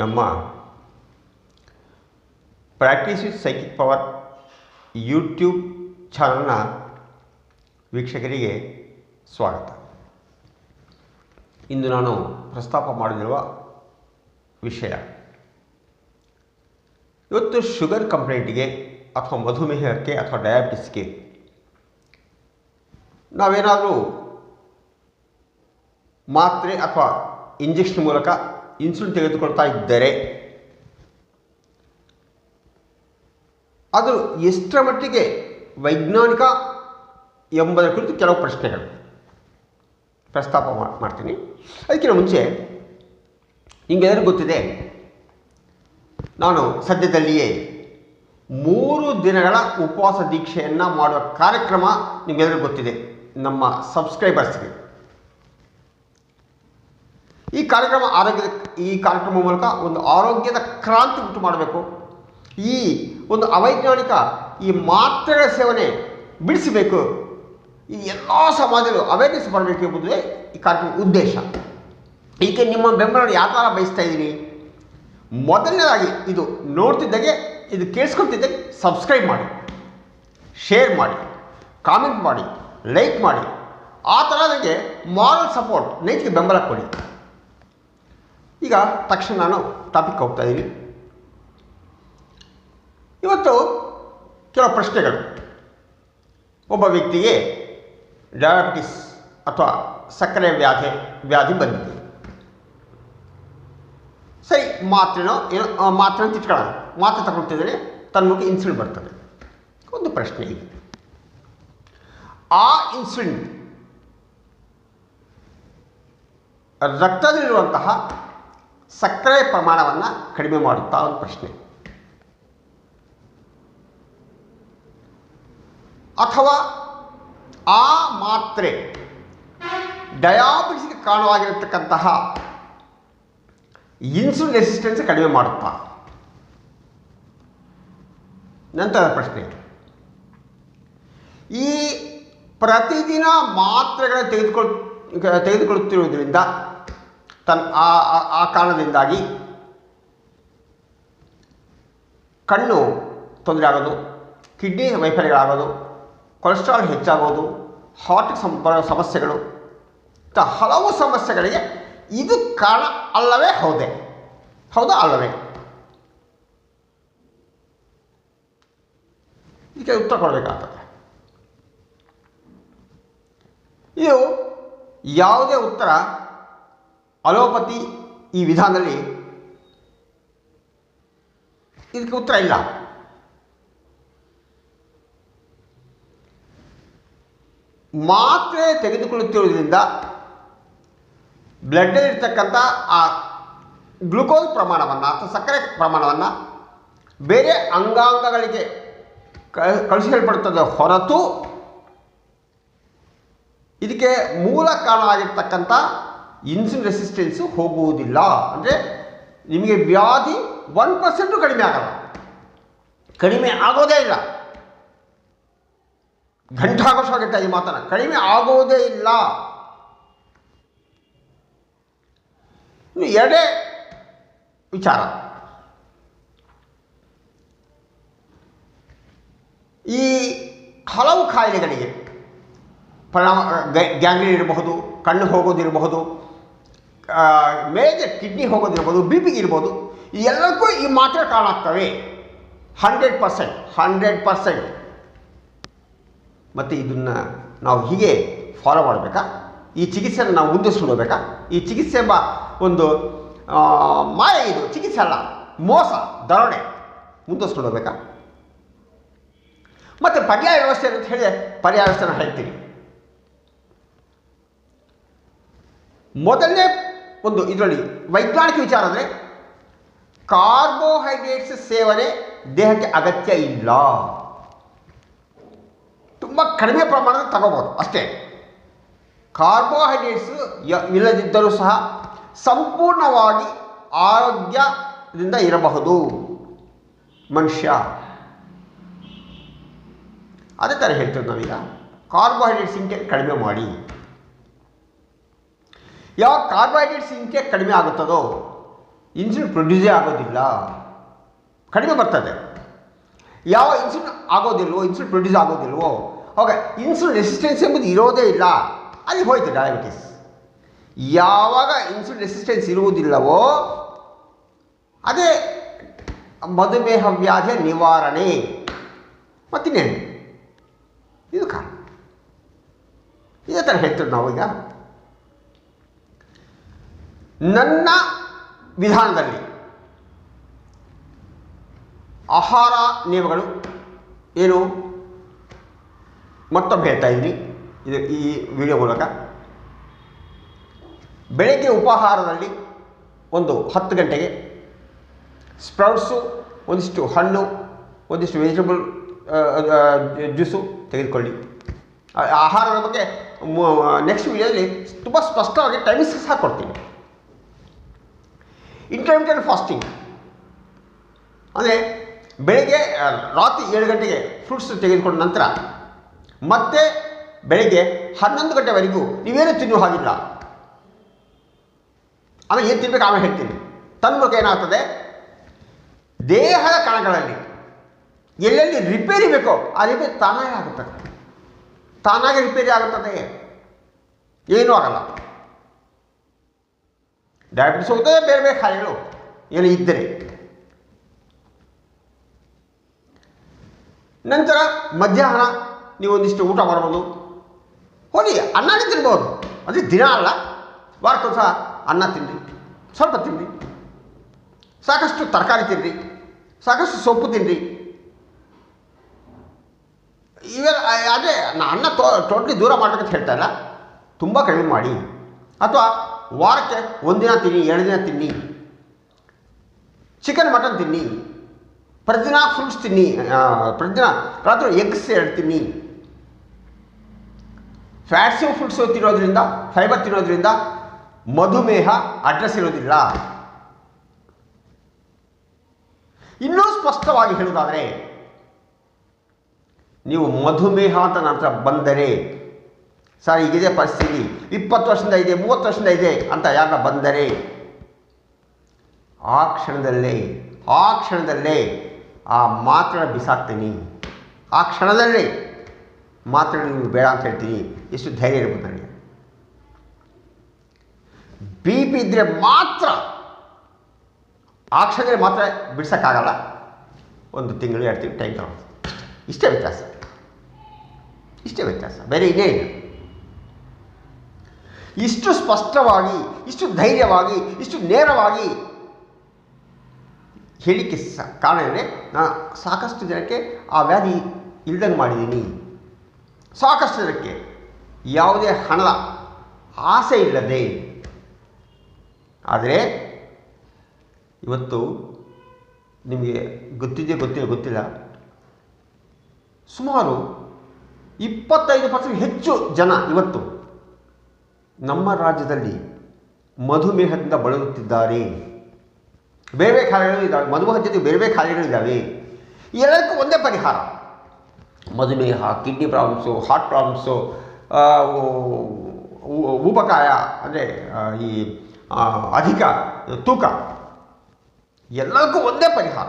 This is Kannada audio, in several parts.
ನಮ್ಮ practice with psychic power YouTube ಚಾನಲ್ನ ವೀಕ್ಷಕರಿಗೆ ಸ್ವಾಗತ. ಇಂದು ನಾನು ಪ್ರಸ್ತಾಪ ಮಾಡಲಿರುವ ವಿಷಯ. ಇವತ್ತು ಶುಗರ್ ಕಂಪ್ಲೇಂಟಿಗೆ ಅಥವಾ ಮಧುಮೇಹಕ್ಕೆ ಅಥವಾ ಡಯಾಬಿಟಿಸ್ಗೆ ನಾವೇನಾದರೂ ಮಾತ್ರೆ ಅಥವಾ ಇಂಜೆಕ್ಷನ್ ಮೂಲಕ ಇನ್ಸುಲಿನ್ ತೆಗೆದುಕೊಳ್ತಾ ಇದ್ದರೆ ಅದು ಎಷ್ಟರ ಮಟ್ಟಿಗೆ ವೈಜ್ಞಾನಿಕ ಎಂಬುದರ ಕುರಿತು ಕೆಲವು ಪ್ರಶ್ನೆಗಳು. ಪ್ರಸ್ತಾಪ ಮಾಡ್ತೀನಿ. ಅದಕ್ಕಿಂತ ಮುಂಚೆ ನಿಮಗೆಲ್ಲರಿಗೂ ಗೊತ್ತಿದೆ, ನಾನು ಸದ್ಯದಲ್ಲಿಯೇ ಮೂರು ದಿನಗಳ ಉಪವಾಸ ದೀಕ್ಷೆಯನ್ನು ಮಾಡುವ ಕಾರ್ಯಕ್ರಮ ನಿಮಗೆಲ್ಲರಿಗೂ ಗೊತ್ತಿದೆ, ನಮ್ಮ ಸಬ್ಸ್ಕ್ರೈಬರ್ಸ್ಗೆ. ಈ ಕಾರ್ಯಕ್ರಮ ಆರೋಗ್ಯದ ಈ ಕಾರ್ಯಕ್ರಮ ಮೂಲಕ ಒಂದು ಆರೋಗ್ಯದ ಕ್ರಾಂತಿ ಉಂಟು ಮಾಡಬೇಕು. ಈ ಒಂದು ಅವೈಜ್ಞಾನಿಕ ಈ ಮಾತ್ರೆಗಳ ಸೇವನೆ ಬಿಡಿಸಬೇಕು. ಈ ಎಲ್ಲ ಸಮಾಜದಲ್ಲೂ ಅವೇರ್ನೆಸ್ ಬರಬೇಕು ಎಂಬುದೇ ಈ ಕಾರ್ಯಕ್ರಮದ ಉದ್ದೇಶ. ಈಗ ನಿಮ್ಮ ಬೆಂಬಲ ಯಾವ ಥರ ಬಯಸ್ತಾ ಇದ್ದೀನಿ ಮೊದಲನೇದಾಗಿ ಇದು ನೋಡ್ತಿದ್ದಾಗೆ, ಇದು ಕೇಳಿಸ್ಕೊಳ್ತಿದ್ದಾಗೆ ಸಬ್ಸ್ಕ್ರೈಬ್ ಮಾಡಿ. ಶೇರ್ ಮಾಡಿ. ಕಾಮೆಂಟ್ ಮಾಡಿ. ಲೈಕ್ ಮಾಡಿ. ಆ ಥರ ನನಗೆ ಮಾರಲ್ ಸಪೋರ್ಟ್ ನೈತಿಕ ಬೆಂಬಲ ಕೊಡಿ. ಈಗ ತಕ್ಷಣ ನಾನು ಟಾಪಿಕ್ ಹೋಗ್ತಾ ಇದ್ದೀನಿ ಇವತ್ತು ಕೆಲವು ಪ್ರಶ್ನೆಗಳು. ಒಬ್ಬ ವ್ಯಕ್ತಿಗೆ ಡಯಾಬಿಟಿಸ್ ಅಥವಾ ಸಕ್ಕರೆ ವ್ಯಾಧಿ ವ್ಯಾಧಿ ಬಂದಿದೆ. ಸರಿ, ಮಾತ್ರೆನೋ ಏನೋ ಮಾತ್ರೆ ಅಂತ ಇಟ್ಕೊಳ್ಳೋಣ ಮಾತ್ರೆ ತಗೊಳ್ತಿದ್ರೆ ತನ್ನ ಮುಖ ಇನ್ಸುಲಿನ್ ಬರ್ತದೆ. ಒಂದು ಪ್ರಶ್ನೆ ಇದೆ. ಆ ಇನ್ಸುಲಿನ್ ರಕ್ತದಲ್ಲಿರುವಂತಹ ಸಕ್ಕರೆ ಪ್ರಮಾಣವನ್ನು ಕಡಿಮೆ ಮಾಡುತ್ತಾ ಒಂದು ಪ್ರಶ್ನೆ. ಅಥವಾ ಆ ಮಾತ್ರೆ ಡಯಾಬಿಟಿಸ್ಗೆ ಕಾರಣವಾಗಿರತಕ್ಕಂತಹ ಇನ್ಸುಲಿನ್ ರೆಸಿಸ್ಟೆನ್ಸ್ ಕಡಿಮೆ ಮಾಡುತ್ತಾ? ನಂತರ ಪ್ರಶ್ನೆ. ಈ ಪ್ರತಿದಿನ ಮಾತ್ರೆಗಳನ್ನು ತೆಗೆದುಕೊಳ್, ತೆಗೆದುಕೊಳ್ಳುತ್ತಿರುವುದರಿಂದ ತನ್ನ ಆ, ಆ- ಕಾರಣದಿಂದಾಗಿ ಕಣ್ಣು ತೊಂದರೆ ಆಗೋದು ಕಿಡ್ನಿ ವೈಫಲ್ಯಗಳಾಗೋದು ಕೊಲೆಸ್ಟ್ರಾಲ್ ಹೆಚ್ಚಾಗೋದು ಹಾರ್ಟ್ ಸಮಸ್ಯೆಗಳು, ಇಂಥ ಹಲವು ಸಮಸ್ಯೆಗಳಿಗೆ ಇದು ಕಾರಣ ಅಲ್ಲವೇ? ಹೌದೇ. ಹೌದಾ? ಅಲ್ಲವೇ? ಇದಕ್ಕೆ ಉತ್ತರ ಕೊಡಬೇಕಾಗ್ತದೆ. ಇದು ಯಾವುದೇ ಉತ್ತರ ಅಲೋಪತಿ ಈ ವಿಧಾನದಲ್ಲಿ ಇದಕ್ಕೆ ಉತ್ತರ ಇಲ್ಲ. ಮಾತ್ರೆ ತೆಗೆದುಕೊಳ್ಳುತ್ತಿರುವುದರಿಂದ ಬ್ಲಡ್ಡಲ್ಲಿರ್ತಕ್ಕಂಥ ಆ ಗ್ಲುಕೋಸ್ ಪ್ರಮಾಣವನ್ನು ಅಥವಾ ಸಕ್ಕರೆ ಪ್ರಮಾಣವನ್ನು ಬೇರೆ ಅಂಗಾಂಗಗಳಿಗೆ ಕಳಿಸಲ್ಪಡುತ್ತದೆ ಹೊರತು ಇದಕ್ಕೆ ಮೂಲ ಕಾರಣ ಆಗಿರ್ತಕ್ಕಂಥ ಇನ್ಸುಲಿನ್ ರೆಸಿಸ್ಟೆನ್ಸು ಹೋಗುವುದಿಲ್ಲ. ಅಂದರೆ ನಿಮಗೆ ವ್ಯಾಧಿ ಒನ್ ಪರ್ಸೆಂಟು ಕಡಿಮೆ ಆಗಲ್ಲ. ಕಡಿಮೆ ಆಗೋದೇ ಇಲ್ಲ. ಘಂಟಾಘೋಷವಾಗಿರ್ತಾ ಈ ಮಾತನ್ನು. ಕಡಿಮೆ ಆಗೋದೇ ಇಲ್ಲ. ಎರಡೇ ವಿಚಾರ. ಈ ಹಲವು ಕಾಯಿಲೆಗಳಿಗೆ ಪರಿಣಾಮ ಗ್ಯಾಂಗ್ರೀನ್ ಇರಬಹುದು, ಕಣ್ಣು ಹೋಗೋದಿರಬಹುದು ಮೇಜರ್ ಕಿಡ್ನಿ ಹೋಗೋದಿರ್ಬೋದು ಬಿ ಪಿ ಇರ್ಬೋದು ಎಲ್ಲಕ್ಕೂ ಈ ಮಾತ್ರೆ ಕಾರಣ ಆಗ್ತವೆ. ಹಂಡ್ರೆಡ್ ಪರ್ಸೆಂಟ್ ಹಂಡ್ರೆಡ್ ಪರ್ಸೆಂಟ್ ಮತ್ತು ಇದನ್ನು ನಾವು ಹೀಗೆ ಫಾಲೋ ಮಾಡಬೇಕಾ? ಈ ಚಿಕಿತ್ಸೆಯನ್ನು ನಾವು ಮುಂದುವರಿಸ್ಕೊಳ್ಬೇಕಾ ಈ ಚಿಕಿತ್ಸೆ ಎಂಬ ಒಂದು ಮಾಯ ಇದು. ಚಿಕಿತ್ಸೆ ಅಲ್ಲ, ಮೋಸ ದರೋಡೆ ಮುಂದುವರಿಸ್ಕೊಳ್ಬೇಕಾ ಮತ್ತು ಪರ್ಯಾಯ ವ್ಯವಸ್ಥೆ ಅಂತ ಹೇಳಿ ಪರ್ಯಾಯ ವ್ಯವಸ್ಥೆನ ಹೇಳ್ತೀನಿ. ಮೊದಲನೇ ಒಂದು ಇದರಲ್ಲಿ ವೈಜ್ಞಾನಿಕ ವಿಚಾರ ಅಂದರೆ ಕಾರ್ಬೋಹೈಡ್ರೇಟ್ಸ್ ಸೇವನೆ ದೇಹಕ್ಕೆ ಅಗತ್ಯ ಇಲ್ಲ. ತುಂಬ ಕಡಿಮೆ ಪ್ರಮಾಣದಲ್ಲಿ ತಗೋಬೋದು ಅಷ್ಟೇ. ಕಾರ್ಬೋಹೈಡ್ರೇಟ್ಸ್ ಇಲ್ಲದಿದ್ದರೂ ಸಹ ಸಂಪೂರ್ಣವಾಗಿ ಆರೋಗ್ಯದಿಂದ ಇರಬಹುದು. ಮನುಷ್ಯ. ಅದೇ ಥರ ಹೇಳ್ತೇವೆ ನಾವೀಗ. ಕಾರ್ಬೋಹೈಡ್ರೇಟ್ಸ್ ಇಂಟೇಕ್ ಕಡಿಮೆ ಮಾಡಿ. ಯಾವಾಗ ಕಾರ್ಬೋಹೈಡ್ರೇಟ್ಸ್ ಇಂಟೇಕ್ ಕಡಿಮೆ ಆಗುತ್ತದೋ ಇನ್ಸುಲಿನ್ ಪ್ರೊಡ್ಯೂಸೇ ಆಗೋದಿಲ್ಲ. ಕಡಿಮೆ ಬರ್ತದೆ. ಯಾವ ಇನ್ಸುಲಿನ್ ಆಗೋದಿಲ್ವೋ ಇನ್ಸುಲಿನ್ ಪ್ರೊಡ್ಯೂಸ್ ಆಗೋದಿಲ್ವೋ ಓಕೆ ಇನ್ಸುಲಿನ್ ರೆಸಿಸ್ಟೆನ್ಸ್ ಎಂಬುದು ಇರೋದೇ ಇಲ್ಲ. ಅಲ್ಲಿ ಹೋಯ್ತು ಡಯಾಬಿಟಿಸ್ ಯಾವಾಗ ಇನ್ಸುಲಿನ್ ರೆಸಿಸ್ಟೆನ್ಸ್ ಇರುವುದಿಲ್ಲವೋ, ಅದೇ ಮಧುಮೇಹ ವ್ಯಾಧಿಯ ನಿವಾರಣೆ. ಮತ್ತಿನ್ನೇನು? ಇದು ಕಾರಣ. ಇದೇ ಥರ ಹೇಳ್ತೀವಿ ನಾವು ಈಗ. ನನ್ನ ವಿಧಾನದಲ್ಲಿ ಆಹಾರ ನಿಯಮಗಳು ಏನು? ಮತ್ತೊಮ್ಮೆ ಹೇಳ್ತಾ ಇದ್ದೀನಿ. ಇದು ಈ ವಿಡಿಯೋ ಮೂಲಕ. ಬೆಳಗ್ಗೆ ಉಪಹಾರದಲ್ಲಿ ಒಂದು ಹತ್ತು ಗಂಟೆಗೆ ಸ್ಪ್ರೌಟ್ಸು, ಒಂದಿಷ್ಟು ಹಣ್ಣು, ಒಂದಿಷ್ಟು ವೆಜಿಟೇಬಲ್ ಜ್ಯೂಸು ತೆಗೆದುಕೊಳ್ಳಿ. ಆಹಾರದ ಬಗ್ಗೆ ನೆಕ್ಸ್ಟ್ ವಿಡಿಯೋದಲ್ಲಿ ತುಂಬ ಸ್ಪಷ್ಟವಾಗಿ ಟೈಮಿಂಗ್ಸ್ ಸಹ ಕೊಡ್ತೀನಿ ಇಂಟರ್ಮಿಟೆಂಟ್ ಫಾಸ್ಟಿಂಗ್ ಅಂದರೆ ಬೆಳಗ್ಗೆ ರಾತ್ರಿ ಏಳು ಗಂಟೆಗೆ ಫ್ರೂಟ್ಸ್ ತೆಗೆದುಕೊಂಡ ನಂತರ ಮತ್ತೆ ಬೆಳಗ್ಗೆ ಹನ್ನೊಂದು ಗಂಟೆವರೆಗೂ ನೀವೇನು ತಿನ್ನುವ ಹಾಗಿಲ್ಲ. ಆಮೇಲೆ ಏನು ತಿನ್ಬೇಕು ಆಮೇಲೆ ಹೇಳ್ತೀನಿ. ತನ್ಮೂಲಕ ಏನಾಗ್ತದೆ? ದೇಹದ ಕಣಗಳಲ್ಲಿ ಎಲ್ಲೆಲ್ಲಿ ರಿಪೇರಿ ಬೇಕೋ ಆ ರಿಪೇರಿ ತಾನೇ ಆಗುತ್ತದೆ ತಾನಾಗೆ ರಿಪೇರಿ ಆಗುತ್ತದೆ ಏನೂ ಆಗಲ್ಲ. ಡಯಾಬಿಟಿಸ್ ಹೋಗ್ತದೆ ಬೇರೆ ಬೇರೆ ಖಾಯಿಲೆಗಳು ಏನು ಇದ್ದರೆ ನಂತರ ಮಧ್ಯಾಹ್ನ ನೀವು ಒಂದಿಷ್ಟು ಊಟ ಮಾಡ್ಬೋದು ಹೋಗಿ ಅನ್ನನೇ ತಿನ್ಬೋದು ಅಂದರೆ ದಿನ ಅಲ್ಲ ವಾರಕ್ಕೊಂದು ಸಹ ಅನ್ನ ತಿನ್ನಿ ಸ್ವಲ್ಪ ತಿನ್ನಿ ಸಾಕಷ್ಟು ತರಕಾರಿ ತಿನ್ನಿರಿ ಸಾಕಷ್ಟು ಸೊಪ್ಪು ತಿನ್ನಿ ಇವೆಲ್ಲ ಅದೇ ನಾ ಅನ್ನ ಟೋಟ್ಲಿ ದೂರ ಮಾಡಬೇಕಂತ ಹೇಳ್ತಾ ಇಲ್ಲ ತುಂಬ ಕಡಿಮೆ ಮಾಡಿ ಅಥವಾ ವಾರಕ್ಕೆ ಒಂದಿನ ತಿನ್ನಿ ಎರಡು ದಿನ ತಿನ್ನಿ. ಚಿಕನ್ ಮಟನ್ ತಿನ್ನಿ. ಪ್ರತಿದಿನ ಫ್ರೂಟ್ಸ್ ತಿನ್ನಿ. ಪ್ರತಿದಿನ ರಾತ್ರಿ ಎಗ್ಸ್ ಎರಡು ತಿನ್ನಿ. ಫ್ಯಾಟ್ಸು ಫ್ರೂಟ್ಸು ತಿನ್ನೋದ್ರಿಂದ ಫೈಬರ್ ತಿನ್ನೋದ್ರಿಂದ ಮಧುಮೇಹ ಅಡ್ರೆಸ್ ಇರೋದಿಲ್ಲ. ಇನ್ನೂ ಸ್ಪಷ್ಟವಾಗಿ ಹೇಳುವುದಾದರೆ, ನೀವು ಮಧುಮೇಹ ಅಂತ ನಂತರ ಬಂದರೆ ಸರ್ ಈಗಿದೆ ಪರಿಸ್ಥಿತಿ. ಇಪ್ಪತ್ತು ವರ್ಷದಿಂದ ಇದೆ, ಮೂವತ್ತು ವರ್ಷದಿಂದ ಇದೆ ಅಂತ ಯಾರ ಬಂದರೆ? ಆ ಕ್ಷಣದಲ್ಲೇ ಆ ಕ್ಷಣದಲ್ಲೇ ಆ ಮಾತ್ರ ಬಿಸಾಕ್ತೀನಿ. ಆ ಕ್ಷಣದಲ್ಲೇ ಮಾತ್ರ ನೀವು ಬೇಡ ಅಂತ ಹೇಳ್ತೀನಿ. ಎಷ್ಟು ಧೈರ್ಯ ಇರ್ಬೋದು ನನಗೆ. ಬಿ ಪಿ ಇದ್ದರೆ ಮಾತ್ರ, ಆ ಕ್ಷಣದಲ್ಲಿ ಮಾತ್ರ ಬಿಡ್ಸೋಕ್ಕಾಗಲ್ಲ. ಒಂದು ತಿಂಗಳು, ಎರಡು ತಿಂಗಳು, ಟೈಮ್ ಇಷ್ಟೇ ವ್ಯತ್ಯಾಸ. ಇಷ್ಟೇ ವ್ಯತ್ಯಾಸ. ಬೇರೆ ಇದೇ ಇಲ್ಲ ಇಷ್ಟು ಸ್ಪಷ್ಟವಾಗಿ, ಇಷ್ಟು ಧೈರ್ಯವಾಗಿ, ಇಷ್ಟು ನೇರವಾಗಿ ಹೇಳಿಕೆ ಸ, ಕಾರಣ ಏನೇ, ನಾನು ಸಾಕಷ್ಟು ಜನಕ್ಕೆ ಆ ವ್ಯಾಧಿ ಇಲ್ದಂಗೆ ಮಾಡಿದ್ದೀನಿ. ಸಾಕಷ್ಟು ಜನಕ್ಕೆ ಯಾವುದೇ ಹಣದ ಆಸೆ ಇಲ್ಲದೆ. ಆದರೆ ಇವತ್ತು ನಿಮಗೆ ಗೊತ್ತಿದೆಯೋ ಗೊತ್ತಿಲ್ಲ ಗೊತ್ತಿಲ್ಲ. ಸುಮಾರು ಇಪ್ಪತ್ತೈದು ಪರ್ಸೆಂಟ್ ಹೆಚ್ಚು ಜನ ಇವತ್ತು ನಮ್ಮ ರಾಜ್ಯದಲ್ಲಿ ಮಧುಮೇಹದಿಂದ ಬಳಲುತ್ತಿದ್ದಾರೆ. ಬೇರೆ ಬೇರೆ ಕಾಯಿಲೆಗಳು ಇದ್ದಾವೆ ಮಧುಮೇಹ ಜೊತೆ ಬೇರೆ ಬೇರೆ ಕಾಯಿಲೆಗಳಿದ್ದಾವೆ ಎಲ್ಲದಕ್ಕೂ ಒಂದೇ ಪರಿಹಾರ. ಮಧುಮೇಹ, ಕಿಡ್ನಿ ಪ್ರಾಬ್ಲಮ್ಸು, ಹಾರ್ಟ್ ಪ್ರಾಬ್ಲಮ್ಸು ಊಬಕಾಯ, ಅಂದರೆ ಈ ಅಧಿಕ, ತೂಕ. ಎಲ್ಲಕ್ಕೂ ಒಂದೇ ಪರಿಹಾರ.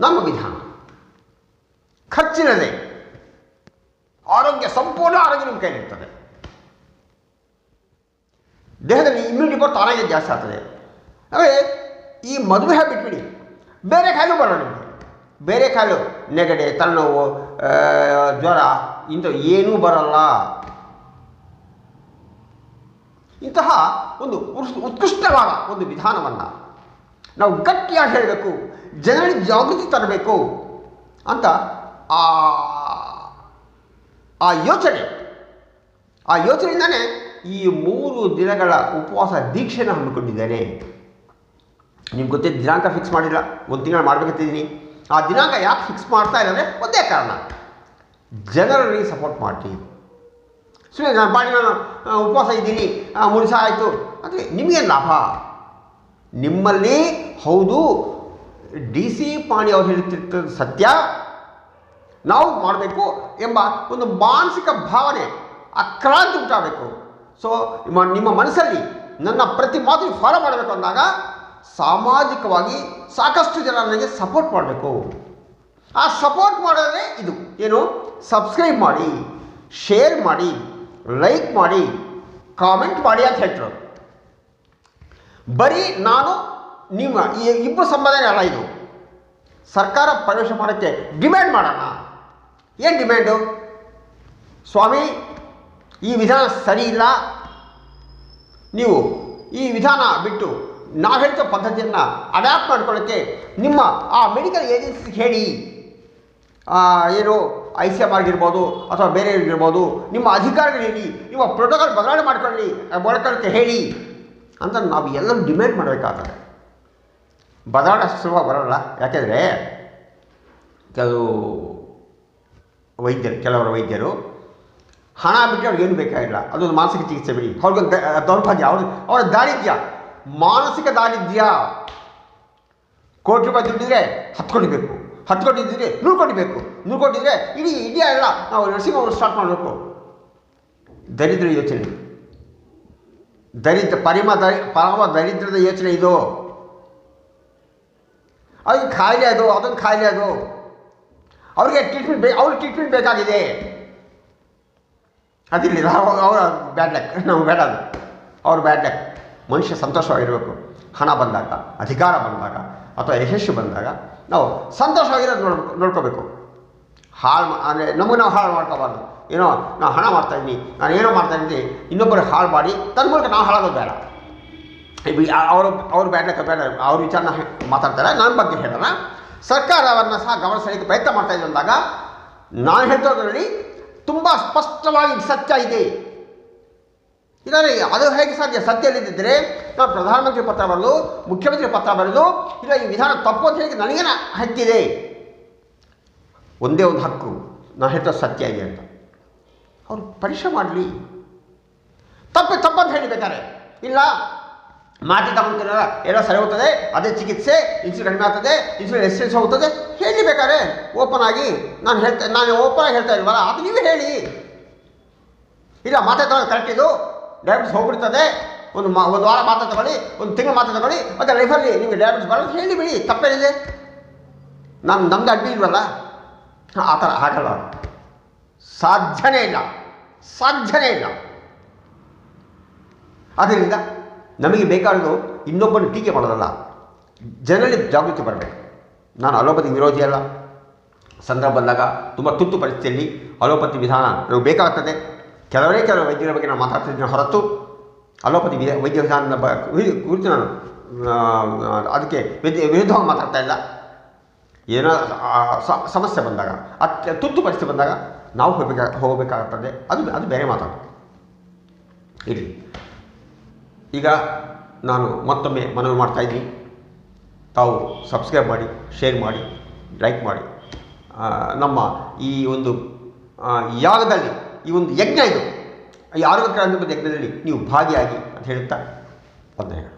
ನಮ್ಮ ವಿಧಾನ. ಖರ್ಚಿಲ್ಲದೆ ಆರೋಗ್ಯ, ಸಂಪೂರ್ಣ ಆರೋಗ್ಯ ನಿಮ್ಮ ಕೈಲಿರ್ತದೆ. ದೇಹದಲ್ಲಿ ಇಮ್ಯುನಿಟಿ ಪವರ್ ತಾನಾಗೆ ಜಾಸ್ತಿ ಆಗ್ತದೆ. ಆಮೇಲೆ ಈ ಮಧುಮೇಹ ಬಿಟ್ಬಿಡಿ ಬೇರೆ ಕಾಯಿಲೆ ಬರೋಣ ನಿಮಗೆ. ಬೇರೆ ಕಾಯಿಲೆ, ನೆಗಡೆ, ತಲೆನೋವು ಜ್ವರ, ಇಂಥ ಏನೂ ಬರಲ್ಲ. ಇಂತಹ ಒಂದು ಉತ್ಕೃಷ್ಟವಾದ ಒಂದು ವಿಧಾನವನ್ನು ನಾವು ಗಟ್ಟಿಯಾಗಿ ಹೇಳಬೇಕು. ಜನರಿಗೆ ಜಾಗೃತಿ ತರಬೇಕು ಅಂತ ಆ ಯೋಚನೆ. ಆ ಯೋಚನೆಯಿಂದನೇ ಈ ಮೂರು ದಿನಗಳ ಉಪವಾಸ ದೀಕ್ಷೆನ ಹಮ್ಮಿಕೊಂಡಿದ್ದೇನೆ ನಿಮ್ಗೆ ಗೊತ್ತೇ, ದಿನಾಂಕ ಫಿಕ್ಸ್ ಮಾಡಿಲ್ಲ. ಒಂದು ತಿಂಗಳು ಮಾಡ್ಬೇಕಂತಿದ್ದೀನಿ. ಆ ದಿನಾಂಕ ಯಾಕೆ ಫಿಕ್ಸ್ ಮಾಡ್ತಾ ಇಲ್ಲ ಅಂದರೆ ಒಂದೇ ಕಾರಣ. ಜನರಲ್ಲಿ ಸಪೋರ್ಟ್ ಮಾಡಿ ಸುಮ್ಮನೆ ನಾನು ಬಾಡಿ ನಾನು ಉಪವಾಸ ಇದ್ದೀನಿ ಮೂರು ಆಯಿತು. ಅಂದರೆ ನಿಮಗೇನು ಲಾಭ? ನಿಮ್ಮಲ್ಲಿ ಹೌದು, ಡಿ ಸಿ ಪಾಣಿ ಅವ್ರು ಹೇಳ್ತಿರ್ತದ್ದು ಸತ್ಯ. ನಾವು ಮಾಡಬೇಕು ಎಂಬ ಒಂದು ಮಾನಸಿಕ ಭಾವನೆ, ಅಕ್ರಾಂತಿ ಕ್ರಾಂತಿ ಉಂಟಾಗಬೇಕು ಸೊ ನಿಮ್ಮ ಮನಸ್ಸಲ್ಲಿ ನನ್ನ ಪ್ರತಿ ಮಾತು ಫಾಲೋ ಮಾಡಬೇಕು ಅಂದಾಗ ಸಾಮಾಜಿಕವಾಗಿ ಸಾಕಷ್ಟು ಜನ ನನಗೆ ಸಪೋರ್ಟ್ ಮಾಡಬೇಕು. ಆ ಸಪೋರ್ಟ್ ಮಾಡೋದೇ ಇದು. ಏನು? ಸಬ್ಸ್ಕ್ರೈಬ್ ಮಾಡಿ ಶೇರ್ ಮಾಡಿ ಲೈಕ್ ಮಾಡಿ ಕಾಮೆಂಟ್ ಮಾಡಿ ಅಂತ ಹೇಳ್ತಿರೋದು. ಬರೀ ನಾನು ನಿಮ್ಮ ಈ ಇಬ್ಬರು ಸಂಬಂಧನೇ ಅಲ್ಲ ಇದು. ಸರ್ಕಾರ ಪ್ರವೇಶ ಮಾಡೋಕ್ಕೆ ಡಿಮ್ಯಾಂಡ್ ಮಾಡೋಣ. ಏನು ಡಿಮ್ಯಾಂಡು ಸ್ವಾಮಿ ಈ ವಿಧಾನ ಸರಿ ನೀವು ಈ ವಿಧಾನ ಬಿಟ್ಟು ನಾವು ಹೇಳಿದ ಪದ್ಧತಿಯನ್ನು ಅಡ್ಯಾಪ್ಟ್ ಮಾಡ್ಕೊಳ್ಳೋಕ್ಕೆ ನಿಮ್ಮ ಆ ಮೆಡಿಕಲ್ ಏಜೆನ್ಸಿಗೆ ಹೇಳಿ. ಏನು ಐ ಸಿ ಎಂ ಆಗಿರ್ಬೋದು ಅಥವಾ ಬೇರೆ ಇರ್ಬೋದು ನಿಮ್ಮ ಅಧಿಕಾರಿಗಳು ಹೇಳಿ, ನಿಮ್ಮ ಪ್ರೋಟೋಕಾಲ್ ಬದಲಾವಣೆ ಮಾಡ್ಕೊಳ್ಳಿ ಮಾಡ್ಕೊಳ್ಳೋಕ್ಕೆ ಹೇಳಿ ಅಂತ ನಾವು ಎಲ್ಲರೂ ಡಿಮ್ಯಾಂಡ್ ಮಾಡಬೇಕಾಗ್ತದೆ. ಬದಲಾವಣೆ ಅಷ್ಟು ಸುಲಭ ಬರೋಲ್ಲ. ಯಾಕೆಂದರೆ, ಕೆಲವು ವೈದ್ಯರು, ಕೆಲವರ ವೈದ್ಯರು ಹಣ ಬಿಟ್ಟರೆ ಅವ್ರಿಗೆ ಏನು ಬೇಕಾಗಿಲ್ಲ. ಅದೊಂದು ಮಾನಸಿಕ ಚಿಕಿತ್ಸೆ ಬಿಡಿ. ಅವ್ರಿಗೆ ದೌರ್ಭಾಗ್ಯ. ಅವ್ರ, ಅವರ ದಾರಿದ್ರ್ಯ ಮಾನಸಿಕ ದಾರಿದ್ರ್ಯ ಕೋಟಿ ರೂಪಾಯಿ ದುಡ್ಡಿದ್ರೆ ಹತ್ಕೊಂಡಿಬೇಕು ಹತ್ಕೊಂಡಿದ್ದರೆ ಬೇಕು ನೂರ್ಕೊಂಡಿದ್ರೆ ಇಡೀ ನೂರು ನೂರು ಇಡೀ ಅಲ್ಲ ನಾವು ನರ್ಸಿಂಗ್ ಅವರು ಸ್ಟಾರ್ಟ್ ಮಾಡಬೇಕು. ದರಿದ್ರ ಯೋಚನೆ. ದರಿದ್ರ, ಪರಿಮ ದರಿ ಪರಮ ದರಿದ್ರದ ಯೋಚನೆ ಇದು. ಅದಕ್ಕೆ ಖಾಯಿಲೆ ಅದು, ಅದೊಂದು ಖಾಯಿಲೆ ಅದು. ಅವ್ರಿಗೆ ಟ್ರೀಟ್ಮೆಂಟ್ ಬೇ, ಅವ್ರಿಗೆ ಟ್ರೀಟ್ಮೆಂಟ್ ಬೇಕಾಗಿದೆ. ಅದಿಲ್ಲ ಅವರ ಬ್ಯಾಡ್ ಲಕ್ ನಾವು ಬೇಡ ಅದು ಅವ್ರ ಬ್ಯಾಡ್ ಲಕ್ ಮನುಷ್ಯ ಸಂತೋಷವಾಗಿರಬೇಕು. ಹಣ ಬಂದಾಗ, ಅಧಿಕಾರ ಬಂದಾಗ, ಅಥವಾ ಯಶಸ್ಸು ಬಂದಾಗ ನಾವು ಸಂತೋಷವಾಗಿರೋದು ನೋಡ್ ನೋಡ್ಕೋಬೇಕು. ಹಾಳು ಅಂದರೆ ನಮಗೆ ನಾವು ಹಾಳು ಮಾಡ್ಕೋಬಾರ್ದು. ಏನೋ ನಾವು ಹಣ ಮಾಡ್ತಾಯಿದ್ದೀನಿ ನಾನು ಏನೋ ಮಾಡ್ತಾಯಿದ್ದೀನಿ ಇನ್ನೊಬ್ಬರು ಹಾಳು ಮಾಡಿ ತನ್ನ ಮೂಲಕ ನಾವು ಹಾಳಾಗೋದು ಬೇಡ. ಅವರು ಅವ್ರು ಬೇಡ ಬೇಡ ಅವ್ರ ವಿಚಾರನ ಮಾತಾಡ್ತಾರೆ ನನ್ನ ಬಗ್ಗೆ ಹೇಳೋಣ. ಸರ್ಕಾರವನ್ನು ಸಹ ಗಮನ ಸೆಳೆಯೋಕ್ಕೆ ಪ್ರಯತ್ನ ಮಾಡ್ತಾ ಅಂದಾಗ, ನಾನು ಹೇಳ್ತೋದ್ರಲ್ಲಿ ತುಂಬ ಸ್ಪಷ್ಟವಾಗಿ ಸತ್ಯ ಇದೆ. ಇದ್ದಾರೆ ಅದು ಹೇಗೆ ಸಾಧ್ಯ? ಸತ್ಯ ಇಲ್ಲದಿದ್ದರೆ ನಾನು ಪ್ರಧಾನಮಂತ್ರಿ ಪತ್ರ ಬರೆದು, ಮುಖ್ಯಮಂತ್ರಿ ಪತ್ರ ಬರೆದು, ಇಲ್ಲ ಈ ವಿಧಾನ ತಪ್ಪು ಅಂತ ಹೇಳಿ ನನಗೇನ ಹಕ್ಕಿದೆ ಒಂದೇ ಒಂದು ಹಕ್ಕು ನಾನು ಹೇಳ್ತಾ ಸತ್ಯ ಇದೆ ಅಂತ. ಅವರು ಪರೀಕ್ಷೆ ಮಾಡಲಿ. ತಪ್ಪು ತಪ್ಪಂತ ಹೇಳಿ ಬೇಕಾರೆ ಇಲ್ಲ ಮಾತಿ ತಗೊಂತಿರಲ್ಲ ಎಲ್ಲ ಸರಿ ಹೋಗ್ತದೆ, ಅದೇ ಚಿಕಿತ್ಸೆ ಇನ್ಸುಲಿನ್ ಕಡಿಮೆ ಆಗ್ತದೆ ಇನ್ಸುಲಿನ್ ಎಕ್ಸ್ಟೆನ್ಸ್ ಹೋಗ್ತದೆ, ಹೇಳಿ ಬೇಕಾದ್ರೆ ಓಪನ್ ಆಗಿ ನಾನು ಹೇಳ್ತಾ, ನಾನು ಓಪನ್ ಆಗಿ ಹೇಳ್ತಾ ಇಲ್ವಲ್ಲ, ಅದು ನೀವೇ ಹೇಳಿ. ಇಲ್ಲ ಮಾತೆ ತಗೊಳ್ಳಿ ಕರೆಕ್ಟ್ ಇದು. ಡಯಾಬಿಟಿಸ್ ಹೋಗ್ಬಿಡ್ತದೆ, ಒಂದು ಮಾ, ಒಂದು ವಾರ ಮಾತ್ರ ತಗೊಳ್ಳಿ, ಒಂದು ತಿಂಗಳು ಮಾತ್ರ ತಗೊಳ್ಳಿ, ಮತ್ತು ಲೈಫಲ್ಲಿ ನಿಮಗೆ ಡಯಾಬಿಟಿಸ್ ಬರೋದು ಹೇಳಿ ಬಿಡಿ, ತಪ್ಪೇನಿದೆ. ನಾನು ನಮ್ದು ಅಡ್ಡಿ ಇಲ್ವಲ್ಲ, ಆ ಥರ ಆಗಲ್ಲ ಸಾಧ್ಯನೇ ಇಲ್ಲ ಸಾಧ್ಯನೇ ಇಲ್ಲ. ಆದ್ದರಿಂದ ನಮಗೆ ಬೇಕಾದ್ದು ಇನ್ನೊಬ್ಬನ ಟೀಕೆ ಮಾಡೋದಲ್ಲ. ಜನರಲ್ಲಿ ಜಾಗೃತಿ ಬರಬೇಕು. ನಾನು ಅಲೋಪತಿ ವಿರೋಧಿ ಅಲ್ಲ. ಸಂದರ್ಭ ಬಂದಾಗ ತುಂಬ ತುರ್ತು ಪರಿಸ್ಥಿತಿಯಲ್ಲಿ ಅಲೋಪತಿ ವಿಧಾನ ನಮಗೆ ಬೇಕಾಗ್ತದೆ. ಕೆಲವರೇ ಕೆಲವು ವೈದ್ಯರ ಬಗ್ಗೆ ನಾನು ಮಾತಾಡ್ತಿದ್ದೇನೆ ಹೊರತು ಅಲೋಪತಿ ವಿಧ, ವೈದ್ಯ ವಿಧಾನದ ಕುರಿತು ನಾನು ಅದಕ್ಕೆ ವಿರುದ್ಧವಾಗಿ ಮಾತಾಡ್ತಾ ಇಲ್ಲ. ಏನೋ ಸಮಸ್ಯೆ ಬಂದಾಗ, ಅತ್ಯ, ತುರ್ತು ಪರಿಸ್ಥಿತಿ ಬಂದಾಗ ನಾವು ಹೋಗಬೇಕಾ, ಹೋಗಬೇಕಾಗ್ತದೆ. ಅದು ಅದು ಬೇರೆ ಮಾತಾಡೋದು ಇರಲಿ. ಈಗ ನಾನು ಮತ್ತೊಮ್ಮೆ ಮನವಿ ಮಾಡ್ತಾ ಇದ್ದೀನಿ. ತಾವು ಸಬ್ಸ್ಕ್ರೈಬ್ ಮಾಡಿ, ಶೇರ್ ಮಾಡಿ, ಲೈಕ್ ಮಾಡಿ. ನಮ್ಮ ಈ ಒಂದು ಯಾಗದಲ್ಲಿ, ಈ ಒಂದು ಯಜ್ಞ ಇದು. ಈ ಆರೋಗ್ಯ ಕ್ರಾಂತಿ ಯಜ್ಞದಲ್ಲಿ ನೀವು ಭಾಗಿಯಾಗಿ ಅಂತ ಹೇಳುತ್ತಾ, ವಂದನೆಗಳು.